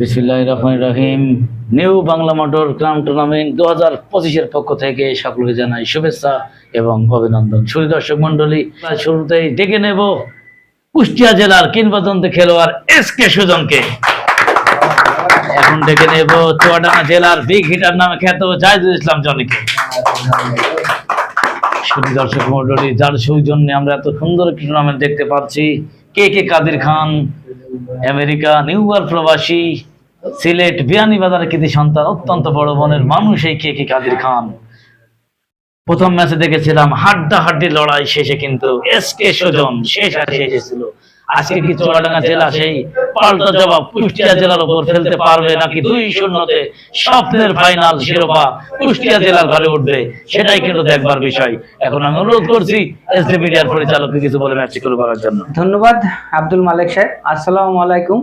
বিসমিল্লাহ রহমান রহিম। নিউ বাংলা মোটর ক্রাম টুর্নামেন্ট দু হাজার পঁচিশের পক্ষ থেকে সকলকে জানাই শুভেচ্ছা এবং অভিনন্দন। শুরু দর্শক মন্ডলী শুরুতেই ডেকে নেব কুষ্টিয়া জেলার কিংবদন্তি খেলোয়াড় এস কে সুজনকে। এখন ডেকে নেব চুয়াডাঙ্গা জেলার বিগ হিটার নামে খ্যাত জাহিদুল ইসলাম জনিকে। শুধু দর্শক মন্ডলী যার সৌজন্যে আমরা এত সুন্দর টুর্নামেন্ট দেখতে পাচ্ছি। কে কে Kader Khan? America, New York প্রবাসী, সিলেট বিয়ানীবাজার কৃতি সন্তান, অত্যন্ত বড় বনের মানুষ এই কে কে কাদের খান? প্রথম ম্যাচে দেখেছিলাম হাড্ডা হাড্ডি লড়াই শেষে কিন্তু এস কে সুজন শেষ আর শেষ ছিল আজকে কি চুয়াডাঙ্গা জেলা সেই পাল্টা জবাব কুষ্টিয়া জেলার উপর ফেলতে পারবে নাকি দুই শূন্যতে স্বপ্নের ফাইনাল শিরোপা কুষ্টিয়া জেলার ঘরে উঠবে? সেটাই কিন্তু দেখবার বিষয়। এখন আমি অনুরোধ করছি এস ডি মিডিয়ার পরিচালককে কিছু বলে ম্যাচটি শুরু করার জন্য। ধন্যবাদ, আব্দুল মালিক সাহেব। আসসালামু আলাইকুম।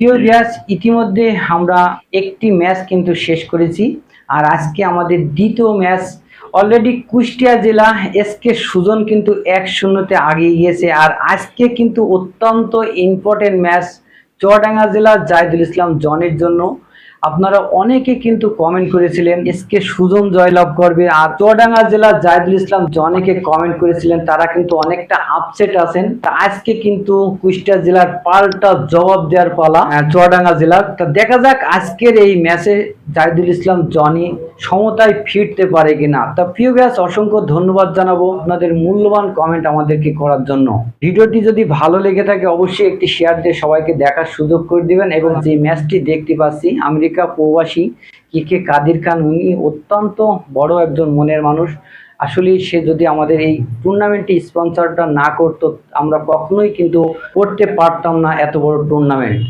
প্রিয় রিয়াজ ইতিমধ্যে আমরা একটি ম্যাচ কিন্তু শেষ করেছি। আর আজকে আমাদের দ্বিতীয় ম্যাচ অলরেডি কুষ্টিয়া জেলা এসকে সুজন কিন্তু এক শূন্যতে আগিয়ে গিয়েছে। আর আজকে কিন্তু অত্যন্ত ইম্পর্টেন্ট ম্যাচ চুয়াডাঙ্গা জেলা জাহিদুল ইসলাম জনের জন্য। আপনারা অনেকে কিন্তু কমেন্ট করেছিলেন, এসকে সুজন জয়লাভ করবে? আর চুয়াডাঙ্গা জেলা জাহিদুল ইসলাম জনেকে কমেন্ট করেছিলেন, তারা কিন্তু অনেকটা আপসেট আছেন। তা আজকে কিন্তু কুষ্টিয়া জেলার পাল্টা জবাব দেওয়ার পালা চুয়াডাঙ্গা জেলার। তা দেখা যাক আজকের এই ম্যাচে জাহিদুল ইসলাম জনি সমতায় ফিরতে পারে কিনা। তা প্রিয় ব্যাস অসংখ্য ধন্যবাদ জানাব আপনাদের মূল্যবান কমেন্ট আমাদেরকে করার জন্য। ভিডিওটি যদি ভালো লেগে থাকে, অবশ্যই একটি শেয়ার দিয়ে সবাইকে দেখার সুযোগ করে দিবেন এবং যে ম্যাচটি দেখতে পাচ্ছি আমেরিকা প্রবাসী কে কে কাদির খান, উনি অত্যন্ত বড় একজন মনের মানুষ। আসলে সে যদি আমাদের এই টুর্নামেন্টটি স্পন্সরটা না করতো, আমরা কখনোই কিন্তু করতে পারতাম না এত বড় টুর্নামেন্ট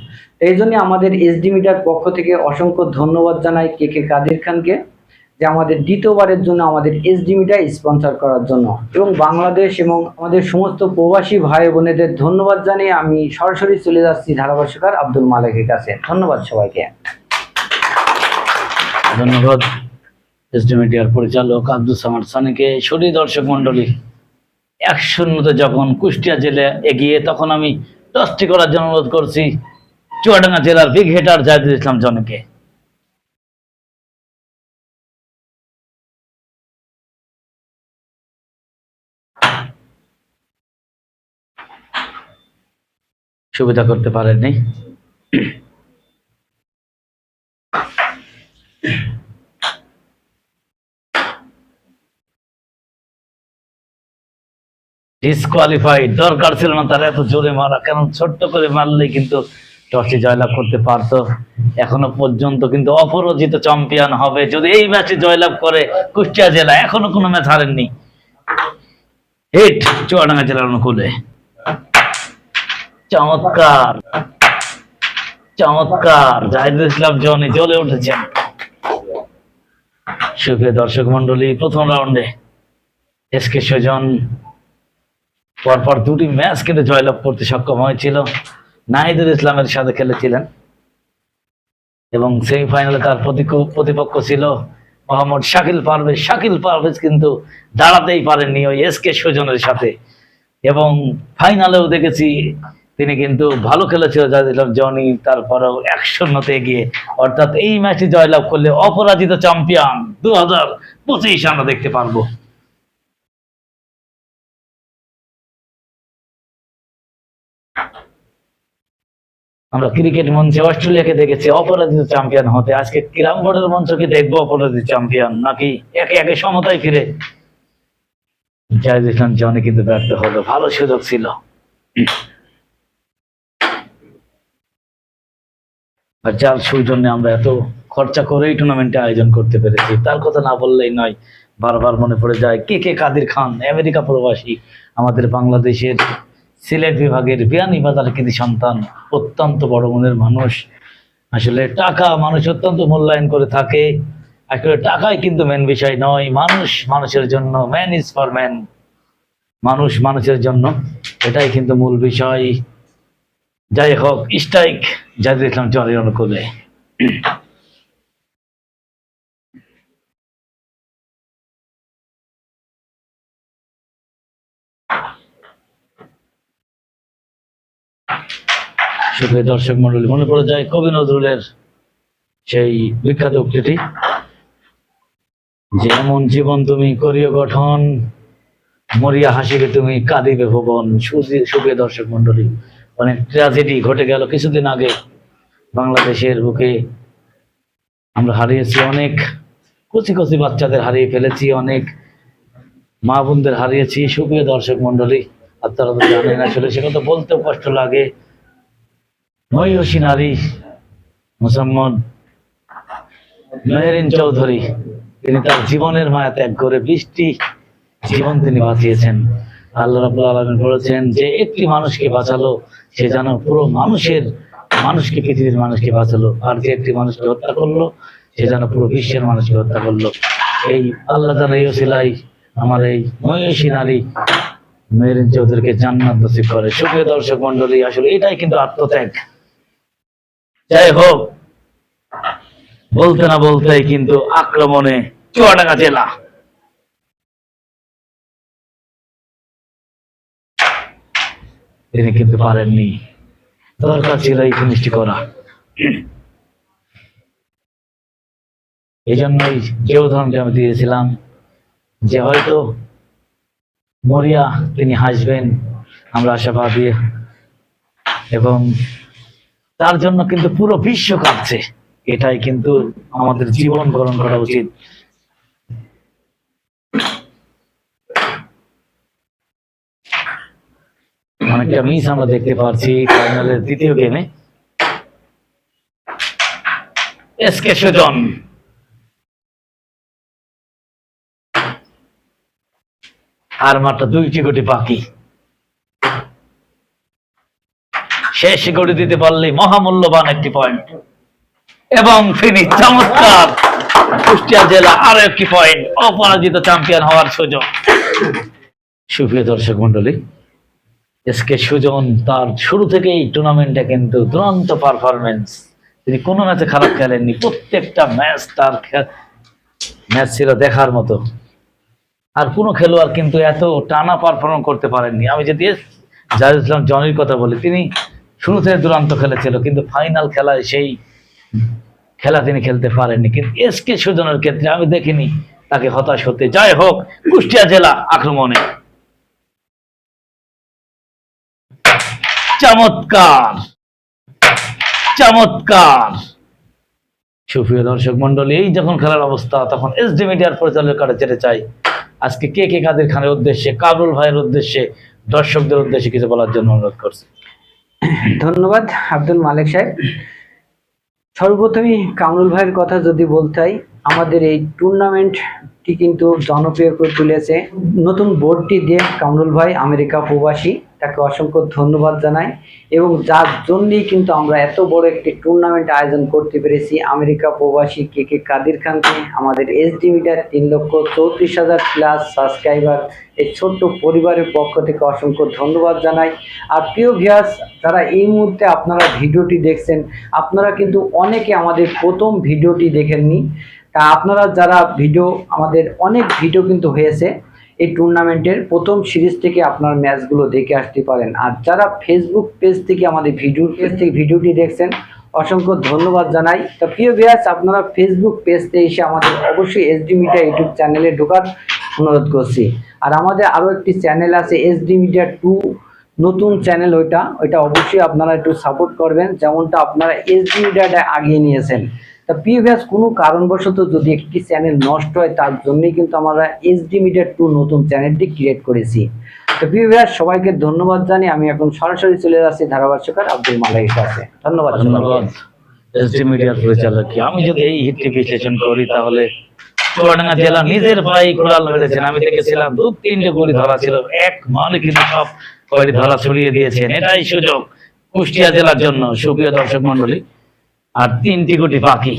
এই জন্য আমাদের এসডি মিডিয়ার পক্ষ থেকে অসংখ্য ধন্যবাদ জানাই কে কে কাদির খানকে, যে আমাদের দ্বিতীয়বারের জন্য আমাদের এসডি মিডিয়া স্পন্সর করার জন্য। এবং বাংলাদেশ এবং আমাদের সমস্ত প্রবাসী ভাই বোনেদের ধন্যবাদ জানিয়ে আমি সরাসরি চলে যাচ্ছি ধারাভাষ্যকার আব্দুল মালিকের কাছে। ধন্যবাদ সবাইকে। ধন্যবাদ মিডিয়ার পরিচালক আব্দুল সামাদ সানিকে। সরি দর্শক মন্ডলী এক শূন্যতে যখন কুষ্টিয়া জেলে এগিয়ে তখন আমি টসটি করার জন্য অনুরোধ করছি, চুয়াডাঙ্গা জেলার বিগ হেটার জাহিদুল ইসলাম জনকে। সুবিধা করতে পারেননি। ডিসকোয়ালিফাইড দরকার ছিল না, তারা এত জোরে মারা। কারণ ছোট্ট করে মারলে কিন্তু টসটি জয়লাভ করতে পারতো। এখনও পর্যন্ত কিন্তু অপরাজিত চ্যাম্পিয়ন হবে। যদি এই ম্যাচে জয়লাভ করে কুষ্টিয়া জেলা, এখনও কোনো ম্যাচ হারেননি। হিট চুয়াডাঙ্গা জেলার অনুকূলে। চমৎকার। চমৎকার। জাহিদুল ইসলাম জনি জ্বলে উঠেছেন। সুখে দর্শক মন্ডলী প্রথম রাউন্ডে এস কে সুজন পরপর দুটি ম্যাচ কিন্তু জয়লাভ করতে সক্ষম হয়েছিল নাহিদুল ইসলামের সাথে খেলেছিলেন। এবং সেমিফাইনালে তার প্রতিপক্ষ ছিল মোহাম্মদ শাকিল পারভেজ। শাকিল পারভেজ কিন্তু দাঁড়াতেই পারেননি ওই এস কে সুজনের সাথে। এবং ফাইনালেও দেখেছি তিনি কিন্তু ভালো খেলেছিল জাহিদুল জনি তারপরেও এক শূন্যতে এগিয়ে। অর্থাৎ এই ম্যাচে জয়লাভ করলে অপরাজিত চ্যাম্পিয়ন দু হাজার পঁচিশ আমরা দেখতে পারব। আমরা ক্রিকেট মঞ্চে অস্ট্রেলিয়াকে দেখেছি, অপরাজিত চ্যাম্পিয়ন হতে। আজকে ক্রাম বোর্ডের মঞ্চ মঞ্চকে দেখব অপরাজিত চ্যাম্পিয়ন নাকি একে একে সমতায় ফিরে। জাহিদ ইসলাম জনি কিন্তু ব্যর্থ হলো, ভালো সুযোগ ছিল। আর যার সৌজন্যে আমরা এত খরচা করেই টুর্নামেন্টে আয়োজন করতে পেরেছি, তার কথা না বললেই নয়, বারবার মনে পড়ে যায়, কে কে কাদির খান, আমেরিকা প্রবাসী, আমাদের বাংলাদেশের সিলেট বিভাগের বিয়ানী বাজার কৃতি সন্তান, অত্যন্ত বড় মনের মানুষ। আসলে টাকা মানুষ অত্যন্ত মূল্যায়ন করে থাকে। আসলে টাকাই কিন্তু মেন বিষয় নয়। মানুষ মানুষের জন্য ম্যান ইজ ফর ম্যান মানুষ মানুষের জন্য, এটাই কিন্তু মূল বিষয়। যাই হোক স্ট্রাইক জাহিদ ইসলাম চরের অনুকূলে সুখে দর্শক মন্ডলী মনে পড়ে যায় কবি নজরুলের সেই বিখ্যাত উক্তিটি যে, এমন জীবন তুমি করিও গঠন, মরিয়া হাসিবে তুমি কাঁদিবে ভুবন। সুখে সুখে দর্শক মন্ডলী অনেক ট্র্যাজেডি ঘটে গেল কিছুদিন আগে বাংলাদেশের বুকে। আমরা হারিয়েছি অনেক, কচি কচি বাচ্চাদের হারিয়ে ফেলেছি অনেক, মা বোনদের হারিয়েছি। সুপ্রিয় দর্শক মন্ডলী আপনারা তো জানেন আসলে সে কথা বলতেও কষ্ট লাগে। মহিষী নারী মুসম্মদ মেহরিন চৌধুরী, তিনি তার জীবনের মায়া ত্যাগ করে বৃষ্টি জীবন তিনি বাঁচিয়েছেন। আল্লাহ রাবুল আলমিন বলেছেন, যে একটি মানুষকে বাঁচালো, সে যেন পুরো মানুষের মানুষকে, পৃথিবীর মানুষকে বাঁচালো। আর যে একটি মানুষকে হত্যা করল, সে যেন পুরো বিশ্বের মানুষকে হত্যা করল। এই আল্লাহ তালা এই ওসিলাই আমার এই মহিষী নারী মেরিন চৌধুরীকে জান্নাত নসিব করে। সুপ্রিয় দর্শক মন্ডলী আসলে এটাই কিন্তু আত্মত্যাগ। যাই হোক, বলতে না বলতে কিন্তু আক্রমণে চুয়াডাঙ্গা জেলা। তিনি কিন্তু পারেননি। দরকার ছিল এই জিনিসটি করা। এই জন্যই যে উদাহরণটি আমি দিয়েছিলাম যে হয়তো মরিয়া তিনি হাসবেন, আমরা আশাবাদী এবং তার জন্য কিন্তু পুরো বিশ্ব কাঁপছে। এটাই কিন্তু আমাদের জীবন গ্রহণ করা উচিত। অনেকটা মিস আমরা দেখতে পাচ্ছি ফাইনালের দ্বিতীয় গেমে আর মাত্র দুইটি গুটি বাকি। শেষ গড়ে দিতে পারলে মহামূল্যবান একটি পয়েন্ট এবং ফিনি চমৎকার কুষ্টিয়া জেলা আরও একটি পয়েন্ট অপরাজিত চ্যাম্পিয়ন হওয়ার সুযোগ। সুপ্রিয় দর্শক মন্ডলী এসকে সুজন তার শুরু থেকেই টুর্নামেন্টে কিন্তু দুরন্ত পারফরমেন্স তিনি কোনো ম্যাচে খারাপ খেলেননি, প্রত্যেকটা ম্যাচ তার ম্যাচ ছিল দেখার মতো। আর কোনো খেলোয়াড় কিন্তু এত টানা পারফর্ম করতে পারেননি। আমি যদি জাহিদ ইসলাম জনির কথা বলি, তিনি শুরু থেকে দুরান্ত খেলেছিল, কিন্তু ফাইনাল খেলায় সেই খেলা তিনি খেলতে পারেননি। কিন্তু এসকে সুজনের ক্ষেত্রে আমি দেখিনি তাকে হতাশ হতে। যাই হোক, কুষ্টিয়া জেলা আক্রমণে। চমৎকার! চমৎকার! সুপ্রিয় দর্শক মন্ডলী এই যখন খেলার অবস্থা, তখন এস ডি মিডিয়ার পরিচালকের কাছে যেতে চাই। আজকে কে কে কাদের খানের উদ্দেশ্যে, কাবুল ভাইয়ের উদ্দেশ্যে, দর্শকদের উদ্দেশ্যে কিছু বলার জন্য অনুরোধ করছি। ধন্যবাদ, আব্দুল মালিক সাহেব। সর্বপ্রথমই কামরুল ভাইয়ের কথা যদি বলতে হয় আমাদের এই টুর্নামেন্টটি কিন্তু জনপ্রিয় করে তুলেছে। নতুন বোর্ডটি দিয়ে কামরুল ভাই আমেরিকা প্রবাসী। তাকে অসংখ্য ধন্যবাদ জানাই। এবং যার জন্যই কিন্তু আমরা এত বড় একটি টুর্নামেন্ট আয়োজন করতে পেরেছি, আমেরিকা প্রবাসী কে কে কাদির খানকে, আমাদের এসডি মিটার তিন লক্ষ চৌত্রিশ হাজার প্লাস সাবস্ক্রাইবার এই ছোট্ট পরিবারের পক্ষ থেকে অসংখ্য ধন্যবাদ জানাই। আর প্রিয় ভিয়াস যারা এই মুহূর্তে আপনারা ভিডিওটি দেখছেন, আপনারা কিন্তু অনেকে আমাদের প্রথম ভিডিওটি দেখেননি। তা আপনারা যারা ভিডিও, আমাদের অনেক ভিডিও কিন্তু হয়েছে এই টুর্নামেন্টের প্রথম সিরিজ থেকে আপনার ম্যাচগুলো দেখে আসতে পারেন। আর যারা ফেসবুক পেজ থেকে আমাদের ভিডিও পেজ থেকে ভিডিওটি দেখছেন, অসংখ্য ধন্যবাদ জানাই। তো প্রিয় ভিয়াস আপনারা ফেসবুক পেজতে এসে আমাদের অবশ্যই এসডি মিডিয়া ইউটিউব চ্যানেলে ঢোকার অনুরোধ করছি। আর আমাদের আরও একটি চ্যানেল আছে এসডি মিডিয়া টু নতুন চ্যানেল ওইটা। ওইটা অবশ্যই আপনারা একটু সাপোর্ট করবেন। যেমনটা আপনারা এসডি মিডিয়াটা আগিয়ে নিয়েছেন। তা পিভিএস কোনো কারণবশত যদি একটি চ্যানেল নষ্ট হয়, তার জন্যই কিন্তু আমরা এসডি মিডিয়া টু নতুন চ্যানেলটি ক্রিয়েট করেছি। তো পিভিএস সবাইকে ধন্যবাদ জানিয়ে আমি এখন সরাসরি চলে যাচ্ছি ধারাভাষ্যকার আব্দুল মালাইয়ের কাছে ধন্যবাদ ধন্যবাদ। এসডি মিডিয়ার পরিচালক আমি যদি এই হিটটি বিশ্লেষণ করি, তাহলে চুয়াডাঙ্গা জেলা নিজের পায়ে কোড়াল মেরেছেন। আমি দেখেছিলাম দু তিনটে গুলি ধরা ছিল। এক মালে কিন্তু সব কয়টি ধরা ছড়িয়ে দিয়েছেন। এটাই সুযোগ কুষ্টিয়া জেলার জন্য। সুপ্রিয় দর্শক মন্ডলী আর তিনটি কোটি বাকি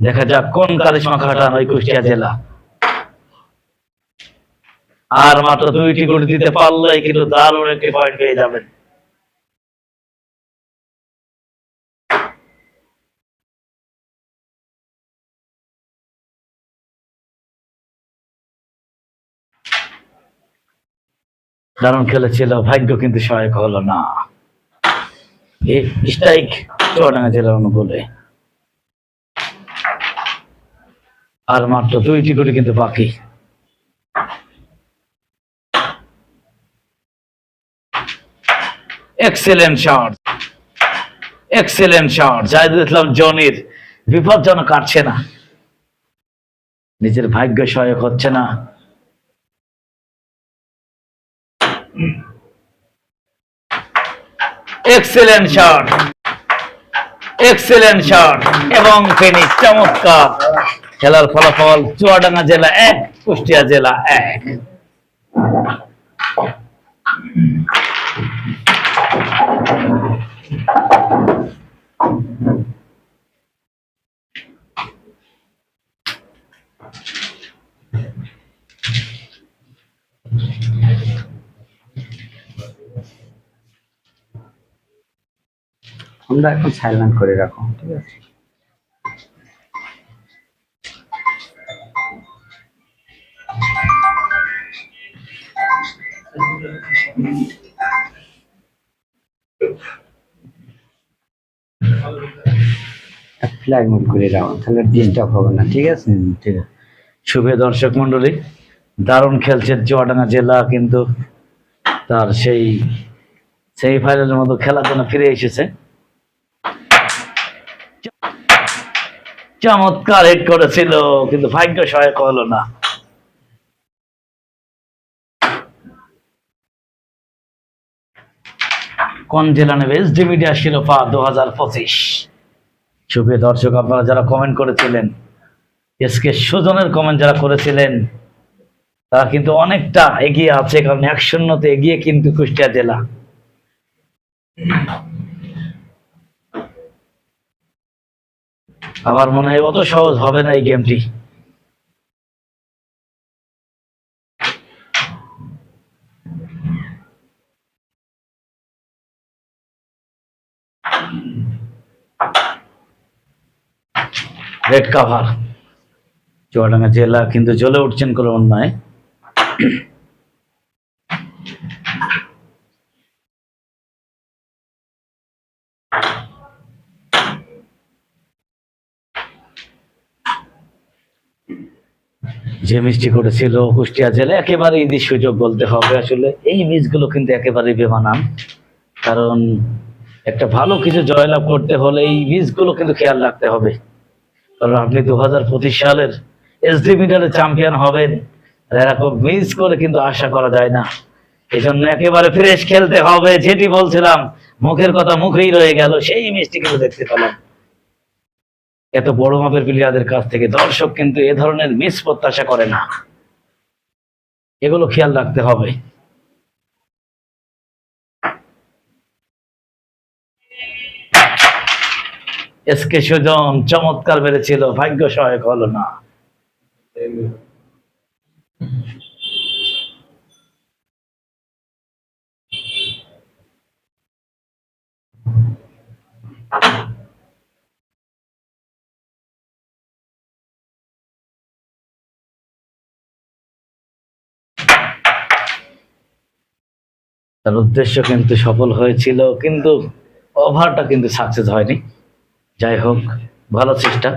দেখা যাক কোন কারিশমা খাটান ওই কুষ্টিয়া জেলা। আর মাত্র দুইটি কোটি দিতে পারলে কিন্তু দারুণ একটি পয়েন্ট পেয়ে যাবেন। দারুণ খেলেছিল, ভাগ্য কিন্তু সহায়ক হলো না। স্ট্রাইক চুয়াডাঙ্গা জেলার অনুকূলে। আর মাত্র দুইটি করে কিন্তু বাকি। Excellent shot excellent shot Jahidul Islam জনির বিপজ্জনক কাটছে না। নিজের ভাগ্য সহায়ক হচ্ছে না। এক্সেলেন্ট শট এক্সেলেন্ট শট এবং ফিনিশ চমৎকার। খেলার ফলাফল চুয়াডাঙ্গা জেলা এক, কুষ্টিয়া জেলা এক। আমরা এখন সাইলেন্ট করে রাখো, ঠিক আছে? তাহলে হবে না, ঠিক আছে? ঠিক আছে। শুভ দর্শক মন্ডলী দারুণ খেলছে চুয়াডাঙ্গা জেলা, কিন্তু তার সেই সেই ফাইনালের মতো খেলার জন্য ফিরে এসেছে। চমৎকার হিট করেছিল, কিন্তু ভাগ্য সহায়ক হলো না। কোন জেলা নেবে? এসডি মিডিয়া শিরোপা দু হাজার পঁচিশ। সুপ্রিয় দর্শক, আপনারা যারা কমেন্ট করেছিলেন এসকে সুজনের কমেন্ট যারা করেছিলেন, তারা কিন্তু অনেকটা এগিয়ে আছে, কারণ এক শূন্যতে এগিয়ে কিন্তু কুষ্টিয়া জেলা। আমার মনে হয় অত সহজ হবে না এই গেমটি। Red cover. চুয়াডাঙ্গা জেলা কিন্তু জ্বলে উঠছেন কোনো অন্যায়। যে মিষ্টি করেছিল কুষ্টিয়া জেলা, একেবারে ঈদের সুযোগ বলতে হবে আসলে। এই মিসগুলো কিন্তু একেবারে বেমানান। কারণ একটা ভালো কিছু জয়লাভ করতে হলে এই মিসগুলো কিন্তু খেয়াল রাখতে হবে। কারণ আপনি দু হাজার পঁচিশ সালের এসডি মিটারে চ্যাম্পিয়ন হবেন এরকম মিস করে কিন্তু আশা করা যায় না। এই জন্য একেবারে ফ্রেশ খেলতে হবে, যেটি বলছিলাম, মুখের কথা মুখেই রয়ে গেল, সেই মিষ্টি কিন্তু দেখতে পেলাম। এত বড় মাপের প্লেয়ারদের কাছ থেকে দর্শক কিন্তু এ ধরনের মিস প্রত্যাশা করে না। এগুলো খেয়াল রাখতে হবে। এসকে সুজন চমৎকার বেড়েছিল ভাগ্য সহায়ক হলো না। তার উদ্দেশ্য কিন্তু সফল হয়েছিল, কিন্তু ওভারটা কিন্তু সাকসেস হয়নি। যাই হোক, ভালো চেষ্টা।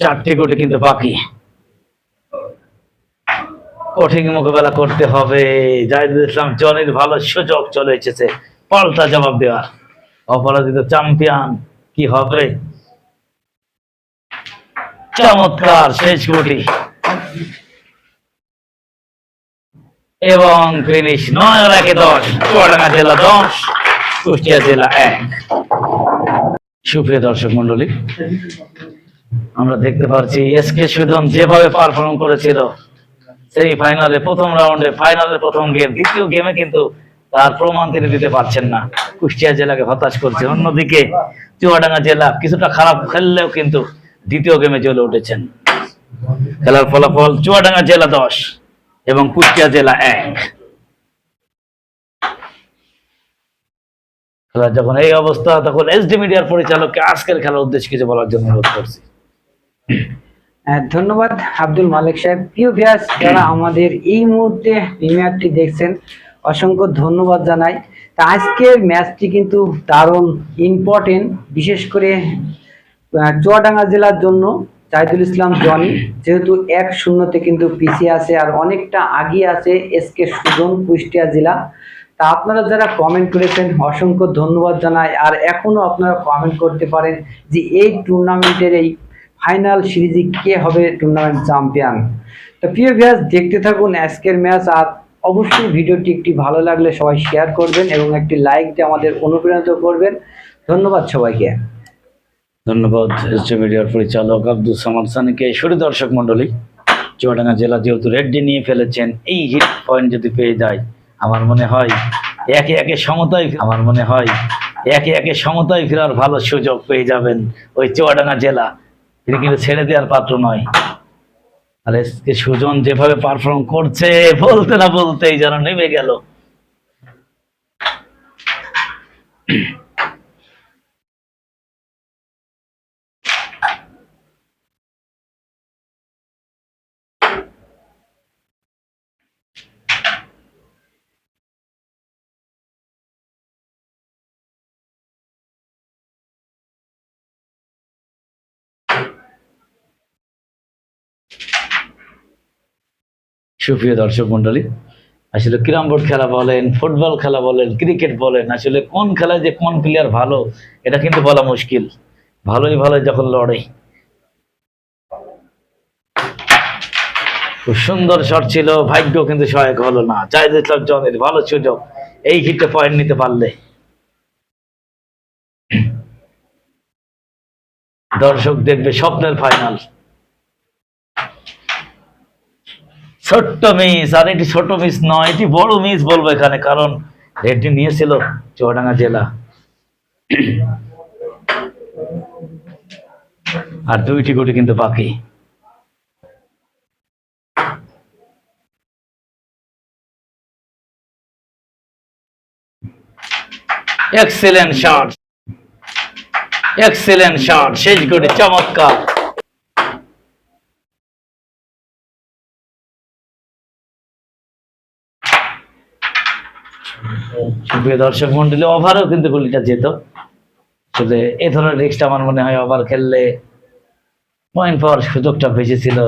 চারটি কোটি কিন্তু বাকি। কঠিন মোকাবেলা করতে হবে। জাহিদুল ইসলাম জনের ভালো সুযোগ চলে এসেছে। পাল্টা জবাব দেওয়ার। অপরাজিত চ্যাম্পিয়ন কি হবে? চমৎকার, শেষ কোটি এবং ফিনিশ নয় রাখে দশ? চুয়াডাঙ্গা জেলা দশ, কুষ্টিয়া জেলা এক। সুপ্রিয় দর্শক মন্ডলী আমরা দেখতে পাচ্ছি এসকে সুদন যেভাবে পারফর্ম করেছিল, সেই ফাইনালে প্রথম রাউন্ডে ফাইনালের প্রথম গেম দ্বিতীয় গেমে কিন্তু তার প্রমাণ তিনি দিতে পারছেন না। কুষ্টিয়া জেলাকে হতাশ করছে। অন্যদিকে চুয়াডাঙ্গা জেলা কিছুটা খারাপ খেললেও কিন্তু দ্বিতীয় গেমে জ্বলে উঠেছেন। খেলার ফলাফল চুয়াডাঙ্গা জেলা দশ। এবং কুষ্টিয়া জেলা এক। যখন এই অবস্থা, তখন এসডি মিডিয়ার পরিচালককে আজকের খেলার উদ্দেশ্যে কিছু বলার জন্য অনুরোধ করছি। ধন্যবাদ আব্দুল মালিক সাহেব। প্রিয় ভিয়াস যারা আমাদের এই মুহূর্তে প্রিমিয়ারটি দেখছেন, অসংখ্য ধন্যবাদ জানাই। তা আজকের ম্যাচটি কিন্তু দারুণ ইম্পর্টেন্ট বিশেষ করে চুয়াডাঙ্গা জেলার জন্য। জাহিদুল ইসলাম, জনি। যেহেতু এক শূন্যতে কিন্তু পিছিয়ে আছে আর অনেকটা আগিয়ে আছে এসকে সুজন কুষ্টিয়া জেলা। তা আপনারা যারা কমেন্ট করেছেন, অসংখ্য ধন্যবাদ জানাই। আর এখনও আপনারা কমেন্ট করতে পারেন যে এই টুর্নামেন্টের এই ফাইনাল সিরিজে কে হবে টুর্নামেন্ট চ্যাম্পিয়ন তো প্রিয় ভিয়াস দেখতে থাকুন আজকের ম্যাচ আর অবশ্যই ভিডিওটি একটি ভালো লাগলে সবাই শেয়ার করবেন এবং একটি লাইক দিয়ে আমাদের অনুপ্রাণিত করবেন। ধন্যবাদ সবাইকে। ধন্যবাদ, এসডি মিডিয়ার পরিচালক আব্দুল সামাদ সানিকে। শুরু দর্শক মণ্ডলী, চুয়াডাঙ্গা জেলা যেহেতু রেড্ডি নিয়ে ফেলেছেন, এই হিট পয়েন্ট যদি পেয়ে যায়, আমার মনে হয় একে একে সমতায় আমার মনে হয় একে একে সমতায় ফেরার ভালো সুযোগ পেয়ে যাবেন ওই চুয়াডাঙ্গা জেলা। তিনি কিন্তু ছেড়ে দেওয়ার পাত্র নয়। আর এসকে সুজন যেভাবে পারফর্ম করছে, বলতে না বলতেই যেন নেমে গেল। সুপ্রিয় দর্শক মন্ডলী আসলে ক্যারাম বোর্ড খেলা বলেন, ফুটবল খেলা বলেন, ক্রিকেট বলেন, আসলে কোন খেলায় যে কোন প্লেয়ার ভালো, এটা কিন্তু বলা মুশকিল। ভালোই ভালো যখন লড়ে। খুব সুন্দর শট ছিল, ভাগ্য কিন্তু সহায়ক হলো না। জাহিদ ইসলাম জনের ভালো সুযোগ, এই হিটে পয়েন্ট নিতে পারলে। দর্শক দেখবে স্বপ্নের ফাইনাল ছোট্ট মিস আর এটি ছোট মিস নয়, এটি বড় মিস বলব এখানে, কারণ রেড্ডি নিয়েছিল চুয়াডাঙ্গা জেলা। আর দুইটি গুটি কিন্তু বাকি। এক্সেলেন্ট শট এক্সেলেন্ট শট শেষ গুটি চমৎকার। সুপ্রিয় দর্শক মন্ডলী, ওভারও কিন্তু গুলিটা যেত আসলে এ ধরনের রিক্সটা আমার মনে হয় ওভার খেললে পয়েন্ট পাওয়ার সুযোগটা বেশি ছিল।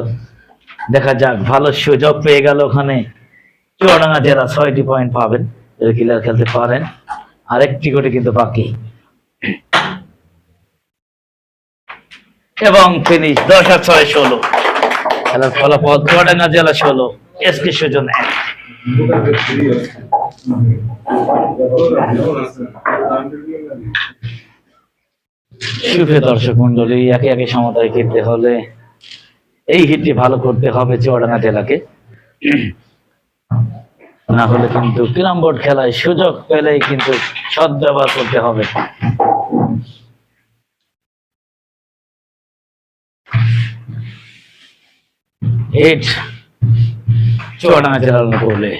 দেখা যাক, ভালো সুযোগ পেয়ে গেল ওখানে। চুয়াডাঙ্গা জেলা ছয়টি পয়েন্ট পাবেন, যদি ক্লিয়ার খেলতে পারেন। আর একটি কোটি কিন্তু বাকি। এবং ফিনিশ দশ আর ছয় ষোলো। খেলার ফলাফল চুয়াডাঙ্গা জেলা ষোলো, এস কে সুজন এক। দর্শক মন্ডলী একে একে সমতায় খেলতে হলে এই হিটটি ভালো করতে হবে চুয়াডাঙ্গা জেলাকে। না হলে কিন্তু ক্যারাম বোর্ড খেলায় সুযোগ পেলেই কিন্তু সদ্ব্যবহার করতে হবে। হিট জেলার করলে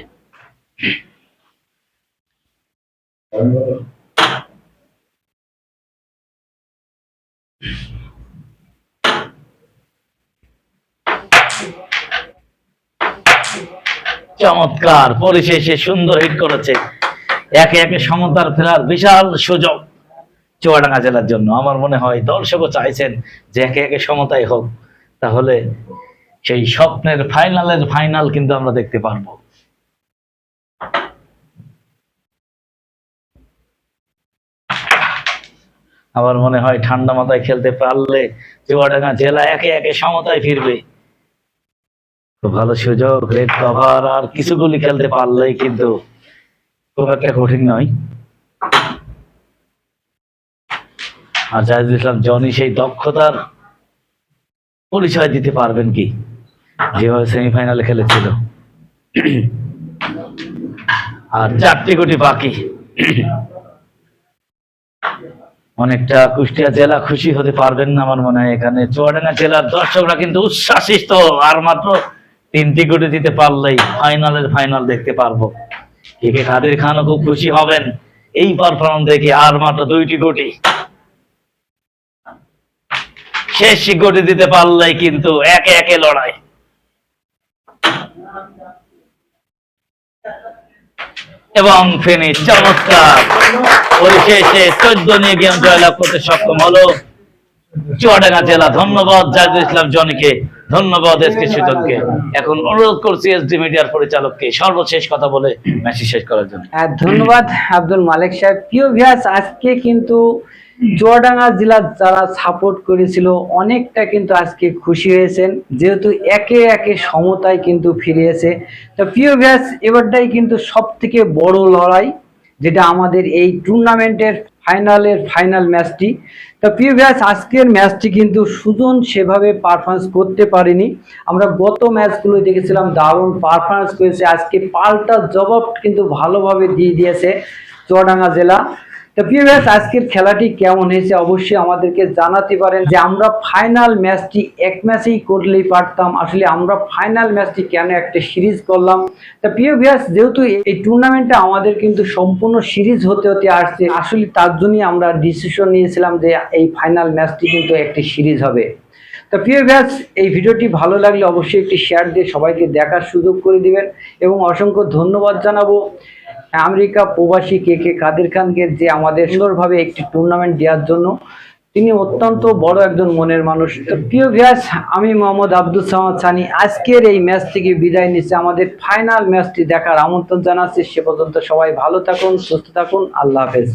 চমৎকার পরিশেষে সুন্দর হিট করেছে। একে একে সমতার ফেরার বিশাল সুযোগ চুয়াডাঙ্গা জেলার জন্য। আমার মনে হয় দর্শকও চাইছেন যে একে একে সমতাই হোক। তাহলে সেই স্বপ্নের ফাইনালের ফাইনাল কিন্তু আমরা দেখতে পারব। আমার মনে হয় ঠান্ডা মাথায় খেলতে পারলে চুয়াডাঙ্গা জেলা একে একে সমতায় ফিরবে। ভালো সুযোগ রেড কভার আর কিছু গুলি খেলতে পারলেই কিন্তু খুব একটা কঠিন নয়। আর জাহিদুল ইসলাম, জনি সেই দক্ষতার পরিচয় দিতে পারবেন কি? যেভাবে সেমিফাইনালে খেলেছিল। আর চারটি কোটি বাকি। অনেকটা কুষ্টিয়া জেলা খুশি হতে পারবেন না আমার মনে হয় এখানে। চুয়াডাঙ্গা জেলার দর্শকরা কিন্তু উচ্ছ্বাসিত। আর মাত্র তিনটি কোটি দিতে পারলেই ফাইনালের ফাইনাল দেখতে পারব। একে কাদের খানও খুব খুশি হবেন। এই পারফরমেন্স দেখে আর মাত্র দুইটি কোটি। শেষ কোটি দিতে পারলেই কিন্তু একে একে লড়াই। এবং ফেনি চমৎকার। পরিশেষে চোদ্দ নিয়ে গেম জয়লাভ করতে সক্ষম হলো চুয়াডাঙ্গা জেলা। ধন্যবাদ, জাহিদুল ইসলাম জনিকে ধন্যবাদ, এস কে সুজনকে। এখন অনুরোধ করছি এসডি মিডিয়ার পরিচালককে সর্বশেষ কথা বলে ম্যাচটি শেষ করার জন্য। ধন্যবাদ আব্দুল মালিক সাহেব। প্রিয় ভিয়াস আজকে কিন্তু চুয়াডাঙ্গা জেলার যারা সাপোর্ট করেছিল, অনেকটা কিন্তু আজকে খুশি হয়েছেন। যেহেতু একে একে সমতায় কিন্তু ফিরিয়েছে তো প্রিয় ভিয়াস এবারটাই কিন্তু সব থেকে বড় লড়াই, যেটা আমাদের এই টুর্নামেন্টের ফাইনালের ফাইনাল ম্যাচটি তো প্রিয় ভিয়াস আজকের ম্যাচটি কিন্তু সুজন সেভাবে পারফরমেন্স করতে পারেনি। আমরা গত ম্যাচগুলো দেখেছিলাম, দারুণ পারফরমেন্স করেছে। আজকে পাল্টা জবাব কিন্তু ভালোভাবে দিয়ে দিয়েছে চুয়াডাঙ্গা জেলা। তো প্রিয় ভিউয়ার্স, আজকের খেলাটি কেমন হয়েছে অবশ্যই আমাদেরকে জানাতে পারেন যে আমরা ফাইনাল ম্যাচটি এক ম্যাচেই করলেই পারতাম। আসলে আমরা ফাইনাল ম্যাচটি কেন একটা সিরিজ করলাম? তা প্রিয় ভিউয়ার্স যেহেতু এই টুর্নামেন্টটা আমাদের কিন্তু সম্পূর্ণ সিরিজ হতে হতে আসছে আসলে তার জন্যই আমরা ডিসিশন নিয়েছিলাম যে এই ফাইনাল ম্যাচটি কিন্তু একটি সিরিজ হবে। তো প্রিয় ব্যাস এই ভিডিওটি ভালো লাগলে অবশ্যই একটি শেয়ার দিয়ে সবাইকে দেখার সুযোগ করে দিবেন এবং অসংখ্য ধন্যবাদ জানাব। আমেরিকা প্রবাসী কে কে কাদের খানকে যে আমাদের সুন্দরভাবে একটি টুর্নামেন্ট দেওয়ার জন্য, তিনি অত্যন্ত বড় একজন মনের মানুষ। প্রিয় ভিয়াস আমি মোহাম্মদ আব্দুল সামাদ সানি। আজকের এই ম্যাচ থেকে বিদায় নিচ্ছে। আমাদের ফাইনাল ম্যাচটি দেখার আমন্ত্রণ জানাচ্ছি। সে পর্যন্ত সবাই ভালো থাকুন, সুস্থ থাকুন। আল্লাহ হাফেজ।